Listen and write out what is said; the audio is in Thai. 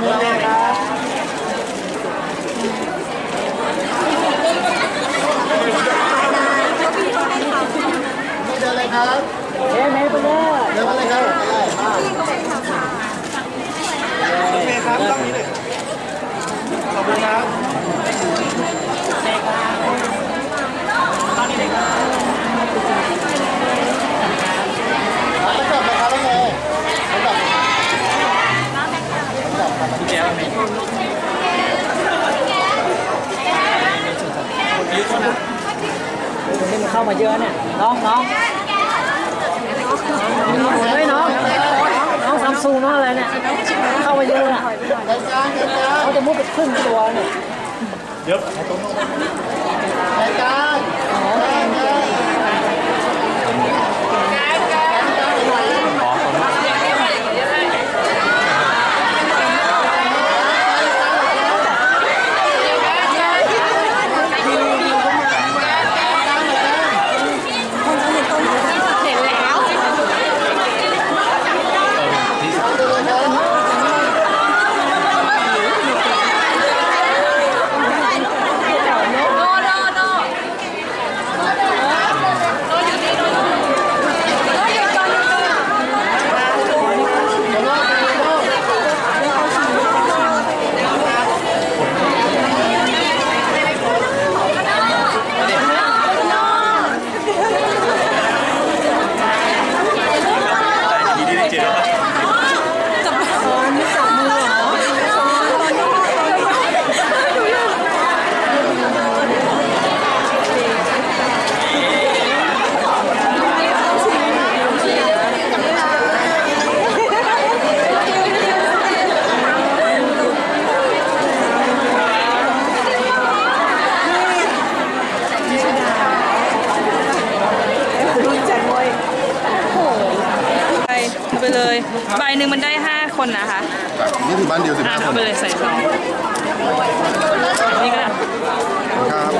เดินเลยครับเอ๊ะไม่ไปเลยเดินมาเลยครับ โอเคครับต้องนี้เลยขอบคุณครับ เอาไปจับเลยครับเลยเอาจับ จว่าไงยืดนนี่มันเข้ามาเยอะเนี่ย น้องน้องเฮ้ยน้อง น้องซัมซุงน้องอะไรเนี่ย เข้ามาเยอะอะเดินกลางเดินกลางเขาจะมุดไปครึ่งตัวเนี่ยเดี๋ยว เดินกลางเดินกลาง ดีที่ได้เจอ ไปเอาไปเลย ใบหนึ่งมันได้ 5 คนนะคะ นี่คือบ้านเดียวสิบอะห้าคเอานไปเลยใส่ซองนี่ก็ได้ ครับ